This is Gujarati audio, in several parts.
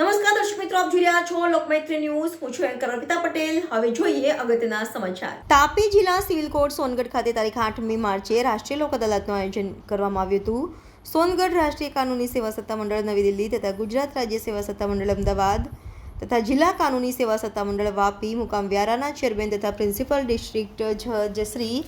નમસ્કાર દર્શક મિત્રો, આપ જોઈ રહ્યા છો લોકમૈત્રી ન્યૂઝ. હું છું એન્કર અર્પિતા પટેલ. હવે જોઈએ અગત્યના સમાચાર. તાપી જિલ્લા સિવિલ કોર્ટ સોનગઢ ખાતે તારીખ આઠમી માર્ચે રાષ્ટ્રીય લોક અદાલતનું આયોજન કરવામાં આવ્યું હતું. સોનગઢ રાષ્ટ્રીય કાનૂની સેવા સત્તા મંડળ નવી દિલ્હી તથા ગુજરાત રાજ્ય સેવા સત્તા મંડળ અમદાવાદ તથા જિલ્લા કાનૂની સેવા સત્તા મંડળ વાપી, મુકામ વ્યારાના ચેરમેન તથા પ્રિન્સિપલ ડિસ્ટ્રિક્ટ જજ શ્રી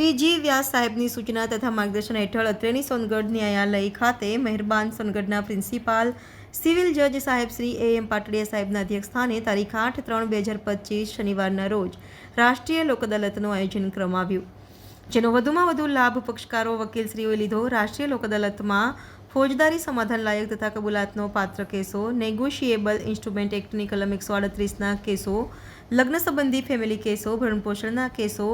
પીજી વ્યાસ સાહેબની સૂચના તથા માર્ગદર્શન હેઠળ અત્રેની સોનગઢ ન્યાયાલય ખાતે મહેરબાન સોનગઢના પ્રિન્સિપાલ સિવિલ જજ સાહેબ શ્રી એ એમ પાટડિયા સાહેબના અધ્યક્ષસ્થાને તારીખ આઠ ત્રણ બે હજાર પચીસ શનિવારના રોજ રાષ્ટ્રીય લોક અદાલતનું આયોજન કરવામાં આવ્યું જેનો વધુમાં વધુ લાભ પક્ષકારો, વકીલશ્રીઓએ લીધો. રાષ્ટ્રીય લોક અદાલતમાં ફોજદારી સમાધાન લાયક તથા કબૂલાતનો પાત્ર કેસો નેગોશિયેબલ ઇન્સ્ટ્રુમેન્ટ એક્ટની કલમ એકસો અડત્રીસના કેસો, લગ્ન સંબંધી ફેમિલી કેસો, ભરણપોષણના કેસો,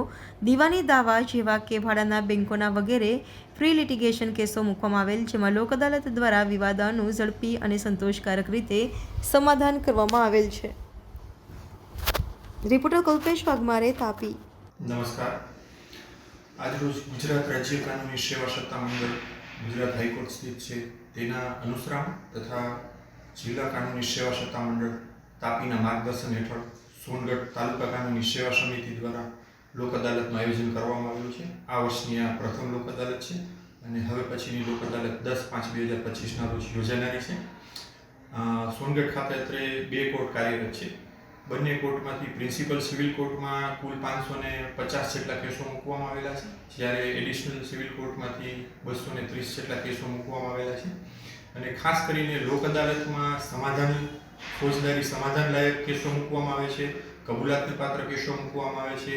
દીવાની દાવા જેવા કે ભાડાના બેન્કોના વગેરે ફ્રી લિટિગેશન કેસો મૂકવામાં આવેલ, જેમાં લોક અદાલત દ્વારા વિવાદોનું ઝડપી અને સંતોષકારક રીતે સમાધાન કરવામાં આવેલ છે. રિપોર્ટર કલ્પેશ વાઘમારે તાપી. નમસ્કાર. આજરોજ ગુજરાત રાજ્ય કાનૂની સેવા સત્તા મંડળ ગુજરાત હાઈકોર્ટ સ્થિત છે. તેના અનુસરણ તથા જિલ્લા કાનૂની સેવા સત્તા મંડળ તાપીના માર્ગદર્શન હેઠળ સોનગઢ તાલુકા કાનૂની સેવા સમિતિ દ્વારા લોક અદાલતનું આયોજન કરવામાં આવ્યું છે. આ વર્ષની આ પ્રથમ લોક અદાલત છે અને હવે પછીની લોક અદાલત દસ પાંચ બે હજાર પચીસના રોજ યોજાનારી છે. સોનગઢ ખાતે અત્રે બે કોર્ટ કાર્યરત છે. બંને કોર્ટમાંથી, પ્રિન્સિપલ સિવિલ કોર્ટમાં કુલ પાંચસો ને પચાસ જેટલા કેસો મૂકવામાં આવેલા છે, જ્યારે એડિશનલ સિવિલ કોર્ટમાંથી બસો ને ત્રીસ જેટલા કેસો મૂકવામાં આવેલા છે. અને ખાસ કરીને લોક અદાલતમાં સમાધાન, ફોજદારી સમાધાનલાયક કેસો મૂકવામાં આવે છે, કબૂલાતને પાત્ર કેસો મૂકવામાં આવે છે,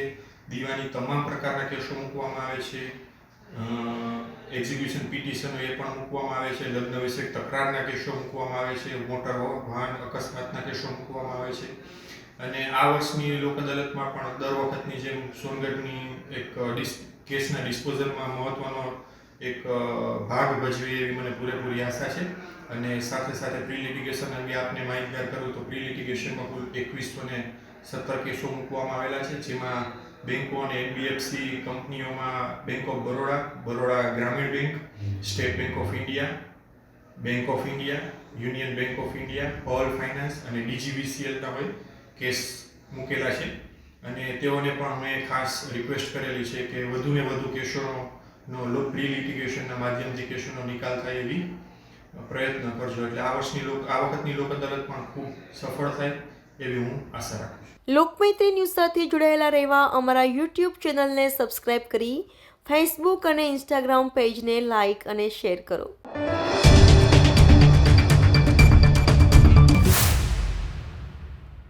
દીવાની તમામ પ્રકારના કેસો મૂકવામાં આવે છે એક્ઝિક્યુશન પિટિશનો એ પણ મૂકવામાં આવે છે, લગ્ન વિશે તકરારના કેસો મૂકવામાં આવે છે, મોટર વાહન અકસ્માતના કેસો મૂકવામાં આવે છે. અને આ વર્ષની લોક અદાલતમાં પણ દર વખતની જેમ સોનગઢની એક કેસના ડિસ્પોઝલમાં મહત્વનો એક ભાગ ભજવે એવી મને પૂરેપૂરી આશા છે. અને સાથે સાથે પ્રી લિટિગેશન અંગે આપને માહિતગાર કરું તો પ્રી લિટિગેશનમાં કુલ એકવીસો ને સત્તર કેસો મૂકવામાં આવેલા છે, જેમાં બેન્કો અને એનબીએફસી કંપનીઓમાં bank of Baroda Baroda Gramin Bank State Bank of India Bank of India Union Bank of India all finance અને ડીજીવીસીએલના હોય. કેસ મૂકેલા છે. અને તેઓને પણ મેં ખાસ રિક્વેસ્ટ કરેલી છે કે વધુને વધુ કેસોનો લો પ્રી લિટિગેશનના માધ્યમથી કેસોનો નિકાલ થાય એવી પ્રયત્ન કરજો. એટલે આ વર્ષની લોક, આ વખતની લોક અદાલત પણ ખૂબ સફળ થાય એવી હું આશા રાખું છું. લોકમૈત્રી ન્યૂઝ સાથે જોડાયેલા રહેવા અમારા યુટ્યુબ ચેનલને સબસ્ક્રાઇબ કરી ફેસબુક અને ઇન્સ્ટાગ્રામ પેજને લાઇક અને શેર કરો.